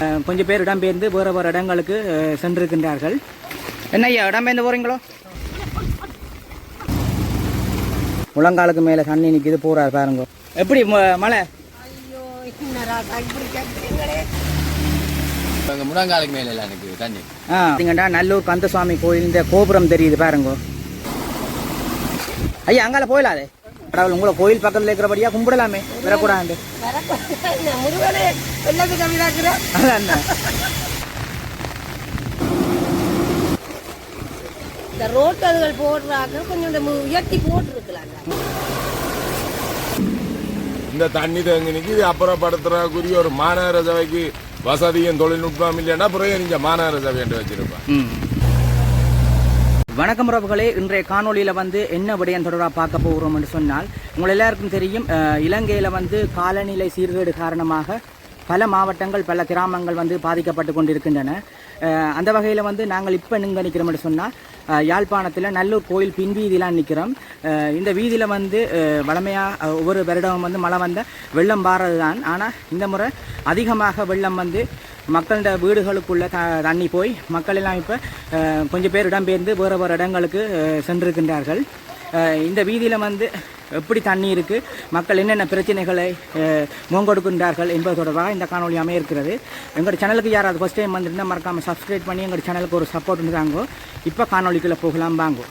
கொஞ்சம் பேர் இடம்பெயர்ந்து வேறு வேறு இடங்களுக்கு சென்றிருக்கின்றார்கள். என்ன ஐயா இடம்பெயர்ந்து போகிறீங்களோ முழங்காலுக்கு மேலே தண்ணி நிற்கிது போகிறார் பாருங்க. எப்படி ம- மழை? ஐயோ என்னடா இப்படி கேட்குறீங்களே அங்கே முழங்காலுக்கு மேலே எனக்கு தண்ணி. ஆ. பார்த்தீங்கன்னா நல்லூர் கந்தசுவாமி கோயில் இந்த கோபுரம் தெரியுது பாருங்க. ஐயா அங்கால போயிடாதே கடவுள் உங்களை கோயில் பக்கத்தில் இருக்கிறபடியா கும்பிடலாமே. வரக்கூடாது. இந்த ரோட்டதுகள் போடுறாங்க கொஞ்சம் இந்த உயர்த்தி போட்டுருக்கலாங்க. இந்த தண்ணி தேங்கி நிற்கிது அப்புறப்படுத்துறக்குரிய ஒரு மாநகர சபைக்கு வசதியும் தொழில்நுட்பம் இல்லைன்னா பிறகு நீங்க மாநகர சபை என்று வச்சிருப்பேன் ம். வணக்கம் உறவுகளே. இன்றைய காணொளியில் வந்து என்ன விடயம் தொடர்பாக பார்க்க போகிறோம் என்று சொன்னால் உங்கள் எல்லாருக்கும் தெரியும் இலங்கையில் வந்து காலநிலை சீர்கேடு காரணமாக பல மாவட்டங்கள் பல கிராமங்கள் வந்து பாதிக்கப்பட்டு கொண்டிருக்கின்றன. அந்த வகையில் வந்து நாங்கள் இப்போ எங்கே நிற்கிறோம்னு சொன்னால் யாழ்ப்பாணத்தில் நல்லூர் கோயில் பின்வீதியெலாம் நிற்கிறோம் இந்த வீதியில் வந்து வளமையாக ஒவ்வொரு வருடமும் வந்து மழை வந்த வெள்ளம் பாறது தான் ஆனால் இந்த முறை அதிகமாக வெள்ளம் வந்து மக்களோட வீடுகளுக்குள்ளே த தண்ணி போய் மக்கள் எல்லாம் இப்போ கொஞ்சம் பேர் இடம்பெயர்ந்து வேறு வேறு இடங்களுக்கு சென்றிருக்கின்றார்கள். இந்த வீதியில் வந்து எப்படி தண்ணி இருக்குது மக்கள் என்னென்ன பிரச்சனைகளை அஹ், முகங்கொடுக்கின்றார்கள் என்பது தொடர்பாக இந்த காணொலி அமையிருக்கிறது எங்களோட சேனலுக்கு யாராவது ஃபஸ்ட் டைம் வந்திருந்தால் மறக்காமல் சப்ஸ்கிரைப் பண்ணி எங்களோட சேனலுக்கு ஒரு சப்போர்ட் இருந்தாங்கோ இப்போ காணொலிக்குள்ளே போகலாம் வாங்கோ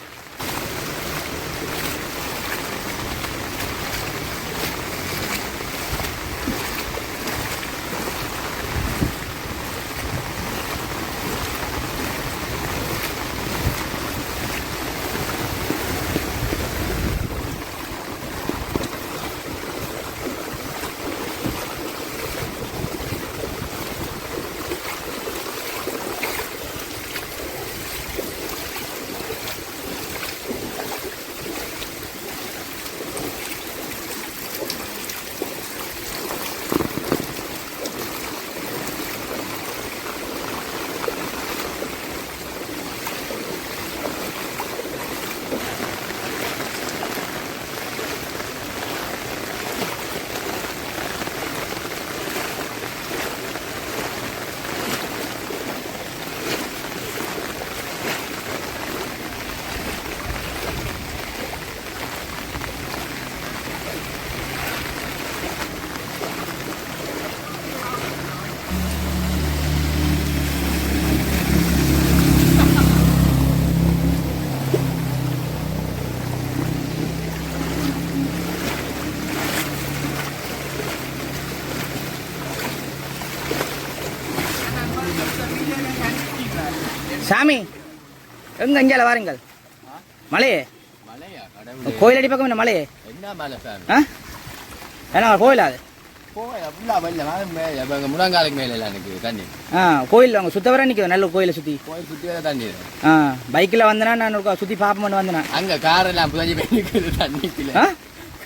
சாமி எங்க இஞ்சால வாருங்கள். மலையே. கடவுள். கோயிலடி பக்கம் என்ன மலையே? என்ன கோயில் அது. முழங்காலுக்கு மேலே எனக்கு தண்ணி. ஆ கோயில் அவங்க சுத்த வர நிற்குது நல்ல கோயிலை சுற்றி போய் சுற்றி தண்ணி. ஆ பைக்கில் வந்தனா நான் சுற்றி பார்ப்போம்னு வந்தேன்? அங்கே காரெல்லாம் புதஞ்சு போய் நிற்குது தண்ணிக்குள்ள.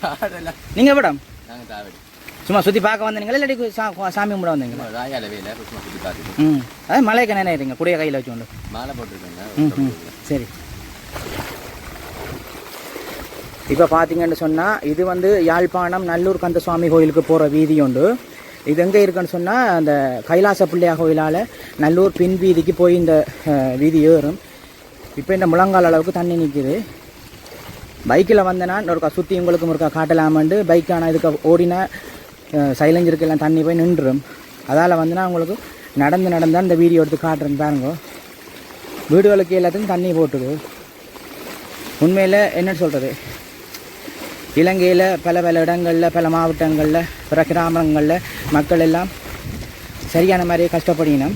காரெல்லாம். நீங்கள் மேடம் நாங்கள் தாவடி. சும்மா சுற்றி பார்க்க வந்தீங்களா? இல்லாட்டி சா- சாமி கும்பிட வந்தீங்களா? ராயால வேலை சும்மா சுற்றி பார்த்துட்டு. ம். அது மலைக்கு என்ன இருங்க கூடிய கையில் வச்சுக்கொண்டு மாலை ம் போட்டிருக்கேங்க. ம் சரி. இப்போ பார்த்தீங்கன்னு சொன்னால் இது வந்து யாழ்ப்பாணம் நல்லூர் கந்தசுவாமி கோயிலுக்கு போகிற வீதி உண்டு. இது எங்கே இருக்குன்னு சொன்னால் அந்த கைலாச பிள்ளையா கோயிலால் நல்லூர் பின் வீதிக்கு போய் இந்த வீதி ஏறும். இப்போ இந்த முழங்கால் அளவுக்கு தண்ணி நிற்கிது பைக்கில் வந்தேன்னா ஒருக்கா சுற்றி உங்களுக்கு ஒருக்கா காட்டலாமண்டு. பைக் ஆனால் இதுக்கு ஓடினா சைலஞ்சருக்கெல்லாம் தண்ணி போய் நின்றுடும் அதால் வந்து நான் உங்களுக்கு நடந்து நடந்தால் இந்த வீடியோ எடுத்து காட்டுறேன் பாருங்க. வீடுகளுக்கு எல்லாத்துக்கும் தண்ணி போட்டுது உண்மையில் என்ன சொல்கிறது இலங்கையில் பல பல இடங்களில் பல மாவட்டங்களில் பிற கிராமங்களில் மக்கள் எல்லாம் சரியான மாதிரியே கஷ்டப்படினோம்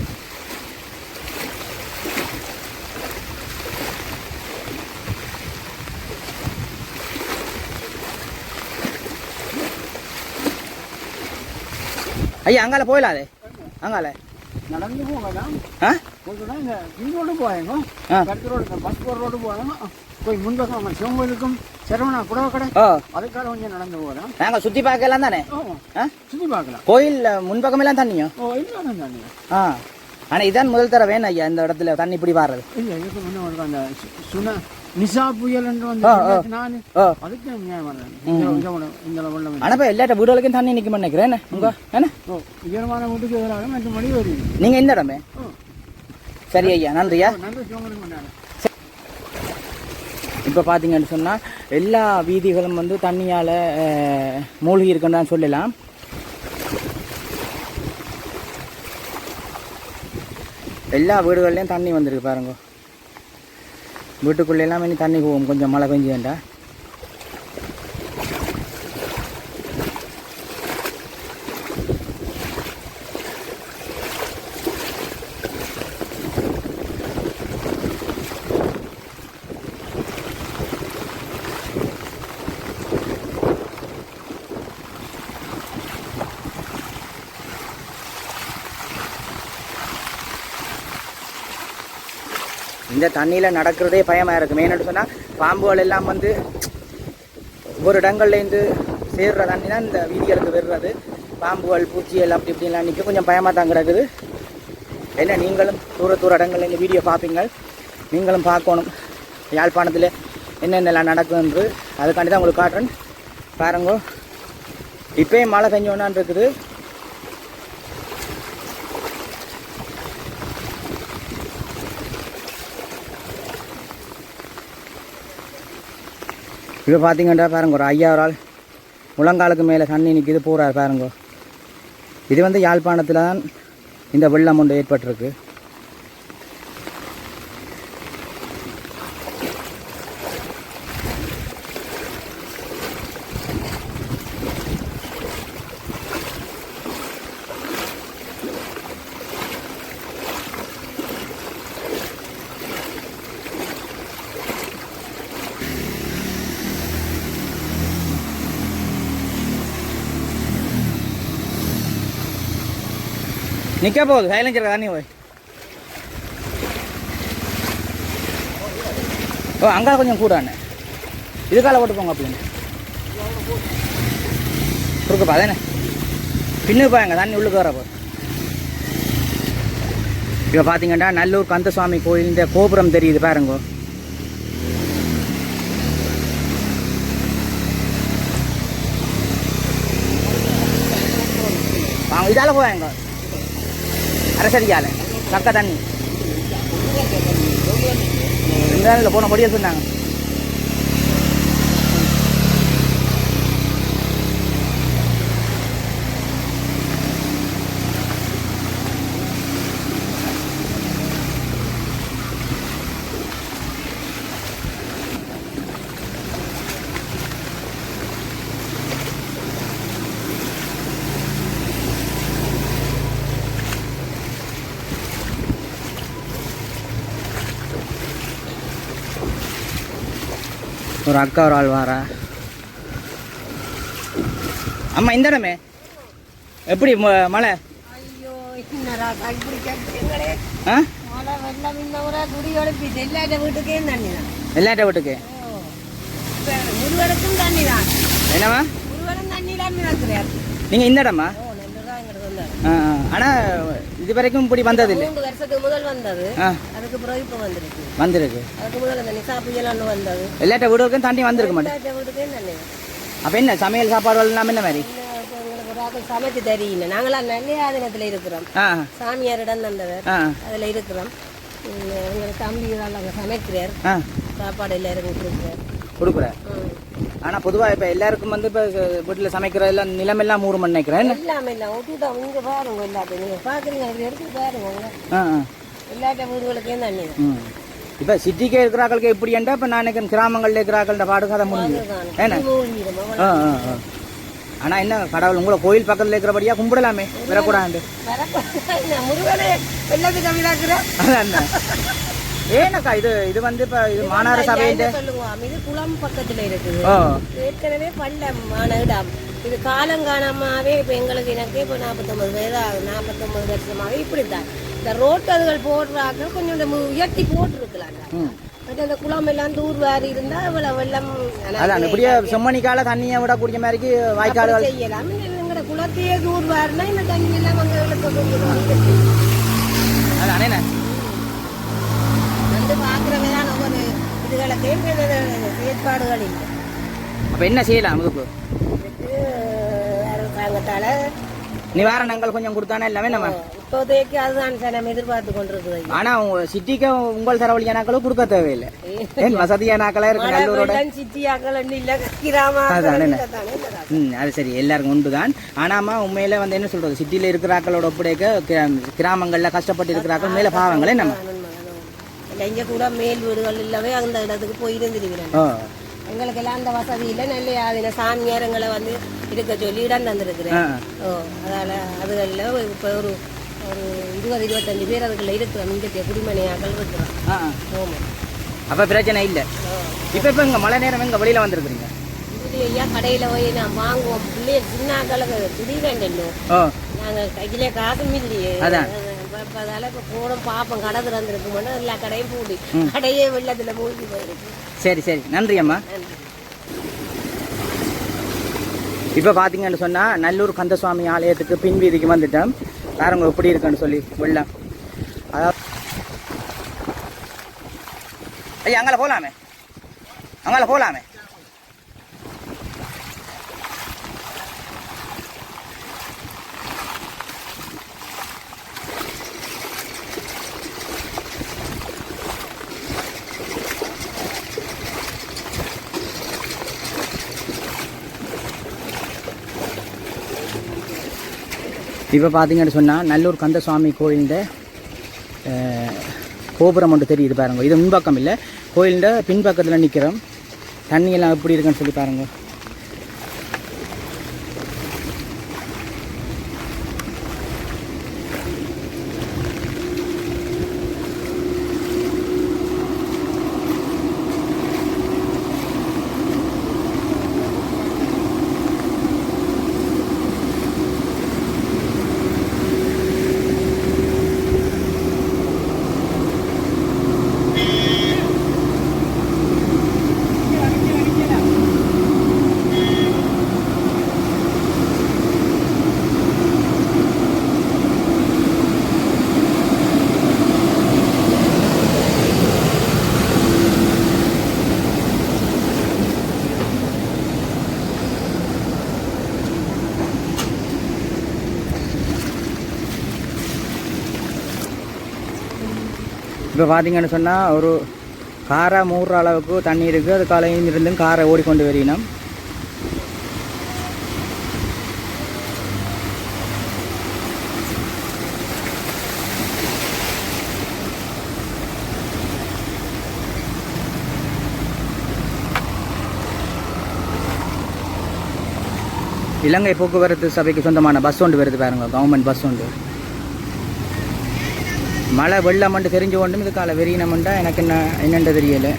ஐயா அங்கால போயிடாதே அங்கால. நடந்து போகலாம் ஆ? இந்த ரோடு ஆ. கருத்து ரோடு இந்த பஸ் போகிற ரோடு போகலாம் போய் முன்பக்கம் சிவங்கோயிலுக்கும் சரவணா புடவை கடை. அதுக்காக கொஞ்சம் நடந்து போகலாம். நாங்கள் சுற்றி பார்க்கலாம் தானே? சுற்றி பார்க்கலாம். கோயில் முன்பக்கமெல்லாம் தண்ணியும் ஓ ஆ. ஆனால் இதான் முதல் தர வேணும் ஐயா இந்த இடத்துல தண்ணி இப்படி வாடுறது இல்லை இதுக்கு முன்னே உனக்கு அந்த சு- சுனா நிசா புயல் என்று வந்து அதுக்கு ஆனா இப்ப எல்லா வீடுகளுக்கும் தண்ணி நிக்குமே நினைக்கிறேன்? உங்க உயரமான வீட்டுக்கு எதிராக மொழி வருது நீங்க இந்த இடமே? சரி ஐயா நன்றியா? இப்போ பார்த்தீங்கன்னு சொன்னால் எல்லா வீதிகளும் வந்து தண்ணியால் மூழ்கி இருக்குன்னு சொல்லலாம். எல்லா வீடுகள்லையும் தண்ணி வந்திருக்கு பாருங்க. வீட்டுக்குள்ள எல்லாம் இனி தண்ணி போகும் கொஞ்சம் மழை பெஞ்சுண்டா இந்த தண்ணியில் நடக்கிறதே பயமாக இருக்கும் ஏன்னு சொன்னால் பாம்புகள் எல்லாம் வந்து ஒவ்வொரு இடங்கள்லேருந்து சேர்ற தண்ணி தான் இந்த வீதிகளுக்கு வர்றது பாம்புகள் பூச்சிகள் அப்படி இப்படிலாம் நிற்க கொஞ்சம் பயமாக தான் கிடக்குது. என்ன நீங்களும் தூர தூர இடங்கள்ல இந்த வீடியோ பார்ப்பீங்க நீங்களும் பார்க்கணும். யாழ்ப்பாணத்தில் என்னென்னலாம் நடக்குதுன்று அதுக்காண்டி தான் உங்களுக்கு காட்டுறேன். பாருங்க. இப்போயும் மழை பெஞ்சோன்னான் இருக்குது. இப்போ பார்த்தீங்கன்னா பாருங்க ஒரு ஐயா ஒரு ஆள் முழங்காலுக்கு மேலே தண்ணி நிற்கிது போகிறார் பாருங்க. இது வந்து யாழ்ப்பாணத்தில் தான் இந்த வெள்ளம் ஒன்று ஏற்பட்டிருக்கு. நிற்க போகுது சைலஞ்சர் தானே போய். ஓ அங்கே கொஞ்சம் கூட அண்ணே. இதுக்கால போட்டு போங்க அப்படின்னு குறுக்குப்பா அதானே? பின்னுப்பா எங்கள் தண்ணி உள்ளுக்கு வர போகுது இப்போ பார்த்தீங்கன்னா நல்லூர் கந்தசுவாமி கோயில் இந்த கோபுரம் தெரியுது பாருங்க. வாங்க இதால போவாங்க. அரசடியால சக்க தண்ணி. ரெண்டு இந்த போன படியே சொன்னாங்க. ஒரு அக்கா ஒரு ஆள் வாரா? அம்மா இந்த இடமே. எப்படி மழை? எல்லாட்ட வீட்டுக்கே மிதக்கிறார். நீங்கள் இந்த இடமா? எங்களுக்கு வந்தார் ஆ ஆ. ஆனா இது வரைக்கும் இப்படி வந்ததில்லை. மூன்று வருஷத்துக்கு முதல் வந்தது. அதுக்கு பிறகு இப்போ வந்திருக்கு. வந்திருக்கு. அதுக்கு முதல்ல இந்த நிசா புயலான்னு வந்தது. எல்லாட்ட வீடுகளுக்கும் தண்ணி வந்திருக்க மாட்டேன் அப்போ என்ன சமையல் சாப்பாடு எல்லாம் என்ன மாதிரி? சமைச்சு தெரியல நாங்களாம் நெல்லையாதனத்தில் இருக்கிறோம். ஆ. சாமியாரிடம் தந்தவர் ஆ. அதில் இருக்கிறோம். உம், எங்களுக்கு தம்பி அங்கே சமைக்கிறார். சாப்பாடு எல்லாருக்கும் கொடுக்குறார். கொடுக்குறேன். ஆனால் பொதுவாக இப்போ எல்லாருக்கும் வந்து இப்போ வீட்டில் சமைக்கிற எல்லாம் நிலமெல்லாம் மூறு மணி நினைக்கிறேன்? எல்லாமே இல்லை விட்டுட்டோம் இங்கே பாருங்க எல்லாத்தையும். நீங்கள் பார்க்குறீங்க அப்படி எடுத்து பாருங்க. உங்க. ஆ ஆ. எல்லாட்ட வீடுகளுக்கே தண்ணி தான் ம். இப்போ சிட்டிக்கே இருக்கிறாக்களுக்கு எப்படி என்றா இப்போ நான் நினைக்கிறேன் கிராமங்களில் இருக்கிறாக்கள பாடுகாத முடிஞ்சு ஏன்னா மூழ்கிடும் அவ்வளோ ஆ ஆ ஆ. ஆனால் என்ன கடவுள் உங்களை கோயில் பக்கத்தில் இருக்கிறபடியா கும்பிடலாமே. வரக்கூடாது. ஏனக்கா இது இது வந்து இப்போ இது மாநகர சபையின் சொல்லுவோம்? இது குளம் பக்கத்துல இருக்குது. ஓ ஏற்கனவே பள்ளமான இடம் இது காலங்காலமாவே இப்ப எங்களுக்கு எனக்கு இப்போ நாற்பத்தொம்பது வயது ஆகுது. நாற்பத்தொம்பது இப்படித்தான். இந்த ரோட்டதுகள் போடுறாங்க. கொஞ்சம் இந்த உயர்த்தி போட்டுருக்கலாம் ம். பட் அந்த குளம் எல்லாம் தூர் வாரி இருந்தா இவ்வளவு வெள்ளம் அதான் இப்படியே செம்மணிக்கால தண்ணியை விட குடிக்க மாதிரிக்கு வாய்க்கால்கள் செய்யலாம். எங்கட குளத்தையே தூர் வாரினா இந்த தண்ணி எல்லாம் அங்க அதான் என்ன வந்து பாக்குறவங்க தான் ஒவ்வொரு இதுகளுக்கையும் செயற்பாடுகள் இல்லை அப்ப என்ன செய்யலாம் இதுக்கு அரசாங்கத்தால நிவாரணங்கள் கொஞ்சம் கொடுத்தானே எல்லாமே நம்ம? இப்போதைக்கு அதுதான் சார் நம்ம எதிர்பார்த்து கொண்டிருக்குது ஆனா உங்க சிட்டிக்கு உங்கள் தரவழியானாக்களும் கொடுக்க தேவையில்லை. ஏன் வசதியானாக்களா இருக்கு நல்லூரோட? சிட்டியாக்கள் இல்ல கிராம? ம் அது சரி எல்லாருக்கும் உண்டு தான் ஆனாமா உண்மையில வந்து என்ன சொல்றது? சிட்டில இருக்கிறாக்களோட ஒப்படைக்க கிரா- கிராமங்கள்ல கஷ்டப்பட்டு இருக்கிறாக்கள் மேல பாவங்களே நம்ம? இங்கே கூட மேல் வீடுகள் இல்லவே அந்த இடத்துக்கு போய் இருந்துருக்கிறேன் எங்களுக்கு எல்லாம் அந்த வசதி இல்லை. நல்ல அதில் சாமியாரங்களை வந்து இருக்க சொல்லி இடம் தந்திருக்கிறேன். ஓ அதால் அதுகளில் இப்போ ஒரு ஒரு இருபது இருபத்தஞ்சு பேர் அதுக்குள்ள இருக்கிறோம். இங்கே குடிமனையாக்கள் இருக்கிறோம். ஆமாம் அப்ப பிரச்சனை இல்ல. இப்ப இப்ப இங்க மழை நேரம் எங்க வெளியில வந்திருக்கிறீங்க? ஐயா கடையில் போய் நான் வாங்குவோம். பிள்ளைய சின்னாக்களுக்கு திடீரெண்டோ ஓ நாங்கள் கையிலே காசும் இல்லையே அதான். இப்போ அதால் இப்போ போனோம் பார்ப்போம் கடை திறந்துருக்குமோன்னு எல்லா கடையும் பூடி கடையே வெள்ளத்தில் மூழ்கி போயிருக்கு. சரி சரி. நன்றி அம்மா. இப்போ பார்த்தீங்கன்னு சொன்னால் நல்லூர் கந்தசுவாமி ஆலயத்துக்கு பின் வீதிக்கு வந்துட்டோம். பாருங்க எப்படி இருக்குன்னு சொல்லி வெள்ளம் அதாவது ஐயா அங்கே போகலாமே அங்கே போகலாமே இப்போ பார்த்தீங்கன்னு சொன்னால் நல்லூர் கந்தசுவாமி கோயில்ட கோபுரம் ஒன்று தெரியுது பாருங்க. இது முன்பக்கம் இல்லை கோயில்ட பின்பக்கத்தில் நிற்கிறோம் தண்ணியெல்லாம் எப்படி இருக்குன்னு சொல்லி பாருங்கள் பார்த்தீங்கன்னு சொன்னால் ஒரு காரை மூடுற அளவுக்கு தண்ணி இருக்குது அது காலையில் இருந்தும் காரை ஓடிக்கொண்டு வரணும் இலங்கை போக்குவரத்து சபைக்கு சொந்தமான பஸ் ஒன்று வருது பாருங்க கவர்மெண்ட் பஸ் ஒன்று. மழை வெள்ளம் மட்டும் தெரிஞ்சு ஒன்றும் இது காலை வெறியினமுண்டா எனக்கு என்ன என்னென்று தெரியலை.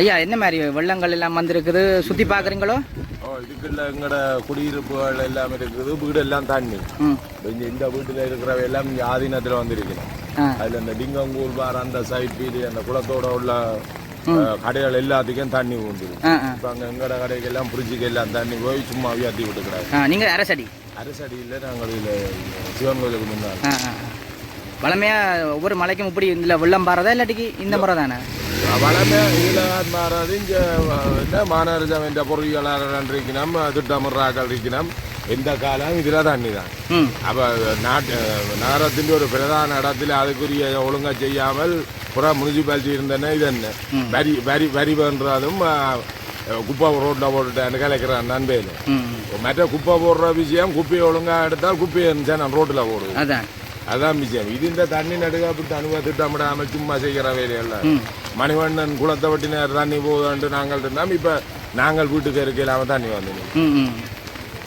ஐயா என்ன மாதிரி வெள்ளங்கள் எல்லாம் வந்திருக்குது? சுற்றி பார்க்குறீங்களோ? ஓ இதுக்குள்ள எங்கட குடியிருப்புகள் எல்லாம் இருக்குது. வீடு எல்லாம் இப்ப இந்த வீட்டுல இருக்கிறவ எல்லாம் இங்க ஆதீனத்துல வந்திருக்கணும் அதுல இந்த டிங்கங்கூர் பார் அந்த சைட் பீடி அந்த குளத்தோட உள்ள கடைகள் எல்லாத்துக்கும் தண்ணி உண்டு இப்ப அங்க எங்கட கடைக்கு எல்லாம் பிரிட்ஜுக்கு எல்லாம் தண்ணி போய் சும்மா உயர்த்தி விட்டுக்கிறாங்க. நீங்கள் அரசடி? அரசடியில் நாங்கள் இதில் சிவன் கோயிலுக்கு ஆ. வளமையாக ஒவ்வொரு மலைக்கும் இப்படி இதில் வெள்ளம் பாறதா இல்லாட்டிக்கு இந்த முறை தானே வளமே இதில் மாறாது இங்கே என்ன மாநகர என்ற பொறியியலாளர் இருக்கணும் திட்டமுறாக்கள் இருக்கணும் காலம் இதில் தண்ணி தான் அப்போ நாட்டு நகரத்தின் ஒரு பிரதான இடத்துல அதுக்குரிய ஒழுங்கா செய்யாமல் புற முனிசிபாலிட்டி இருந்தேன்னா இது என்ன? வரி வரி வரி பண்ணுறதும் குப்பை ரோட்டில் போட்டுட்டேன் கலைக்கிறான் நண்பேனு ம் மற்ற குப்பை போடுற விஷயம் குப்பையை ஒழுங்கா எடுத்தால் குப்பையை இருந்துச்சா நான் ரோட்டில் போடுவேன் அதான் விஷயம். இது இந்த தண்ணி நடுக்காப்பு அனுபவ திட்டமிடாம சும்மா செய்கிற வேலையெல்லாம் ம். மணிவண்ணன் குளத்தை வட்டி நேரம் தண்ணி போகுதான்ட்டு நாங்கள் இருந்தோம் இப்போ நாங்கள் வீட்டுக்கு இருக்க இல்லாம தண்ணி வந்து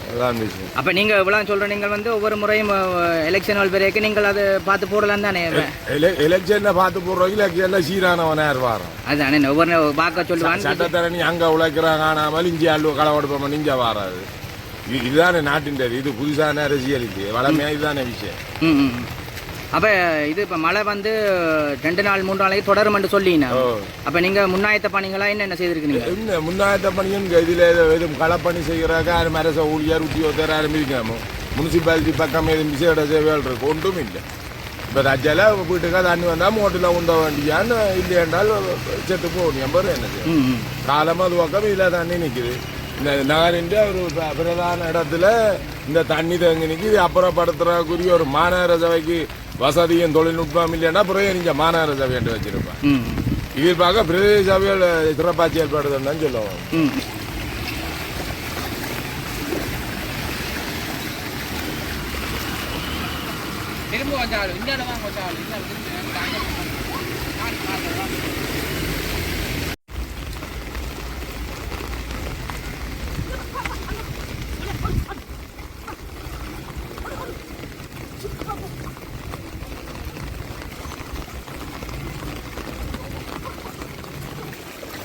அதான் விஷயம். அப்போ நீங்கள் இவ்வளோ சொல்கிற நீங்கள் வந்து ஒவ்வொரு முறையும் எலெக்ஷன் பிறகு நீங்கள் அதை பார்த்து போடலாம் தானே எல- எலெக்ஷன்ல பார்த்து போடுறோம் எலெக்ஷன்ல சீரானவன் யார் வாரம்? அதானே ஒவ்வொரு பார்க்க சொல்லுவான் சட்டத்தரணி அங்க உழைக்கிறான் காணாமல் இஞ்சி அல்வ களவெடுப்போம் இங்க வாராது. இதுதானே நாட்டின் இது புதுசான அரசியல் இது. வளமையா இதுதானே விஷயம். அப்போ இது இப்போ மழை வந்து ரெண்டு நாள் மூன்று நாளைக்கு தொடரும்னு சொல்லினா ஓ. அப்போ நீங்கள் முன்னாயத்த பணிகளா என்னென்ன செய்திருக்கீங்க என்ன முன்னாயத்த பணியும் இதுல எதுவும் களப்பணி செய்கிறாக்க யாரும் அரச ஊழியர் உத்தியோகத்தர் யாரும் இருக்கணும் முனிசிபாலிட்டி பக்கம் எதுவும் விசேட சேவைகள் இருக்கு. ஒன்றும் இல்லை. இப்போ தஜ்ஜால வீட்டுக்காக தண்ணி வந்தால் மோட்டில் உண்ட வேண்டியான்னு இல்லை என்றால் செத்து போகணும். எம்பது என்ன? செய்யும் ம் ம். காலம் அது பக்கம் இதில் தண்ணி நிற்குது இந்த நகரின் ஒரு பிரதான இடத்துல இந்த தண்ணி தேங்கி நிற்கி அப்புறப்படுத்துறக்குரிய ஒரு மாநகர சபைக்கு வசதியும் தொழில்நுட்பம் இல்லைன்னா பிறகு நீங்கள் மாநகர சபை என்று வச்சிருப்பேன் ம். இது பார்க்க பிரதேச சபையில் சிறப்பாக செயல்படுதுன்னு தான் சொல்லுவோம். திரும்ப வந்தாலும் இந்த இடம் வந்தாலும்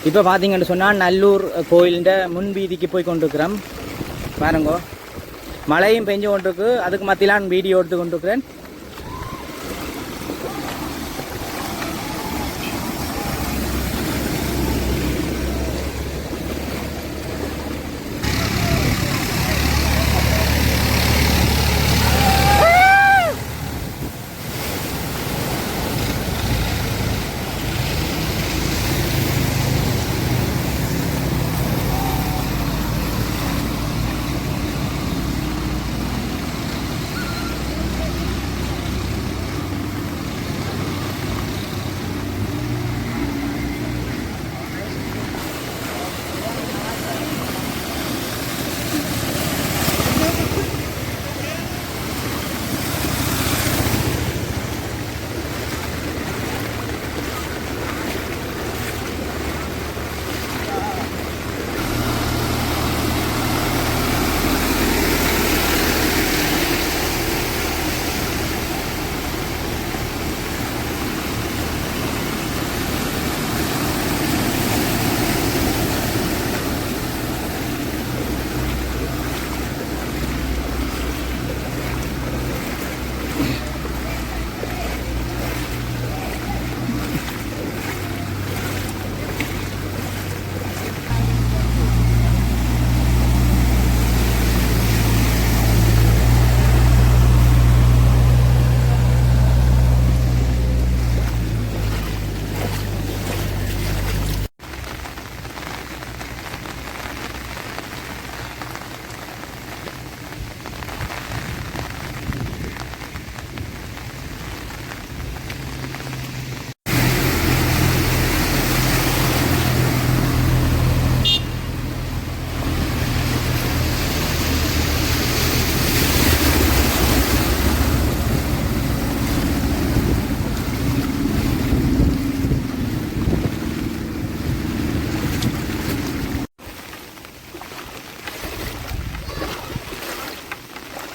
இப்போ பார்த்தீங்கன்னு சொன்னால் நல்லூர் கோயிலிண்ட முன்வீதிக்கு போய் கொண்டிருக்கிறோம். பாருங்கோ. மழையும் பெஞ்சு கொண்டிருக்கு. அதுக்கு மத்தியிலான் வீடியோ எடுத்து கொண்டிருக்கிறேன்.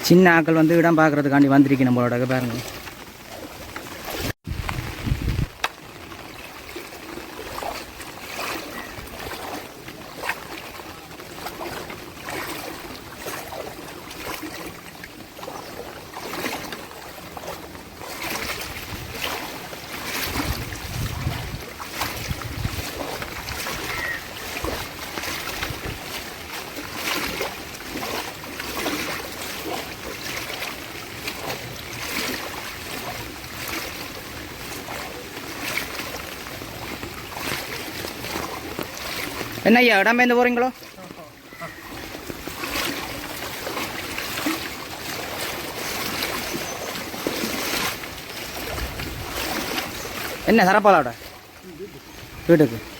சின்ன ஆக்கள் வந்து இடம் பார்க்கறதுக்காண்டி வந்திருக்கு நம்மளோட பாருங்க. என்ன ஐயா இடம்பெயர்ந்து போகிறீங்களோ என்ன சரப்பாலாவோட வீட்டுக்கு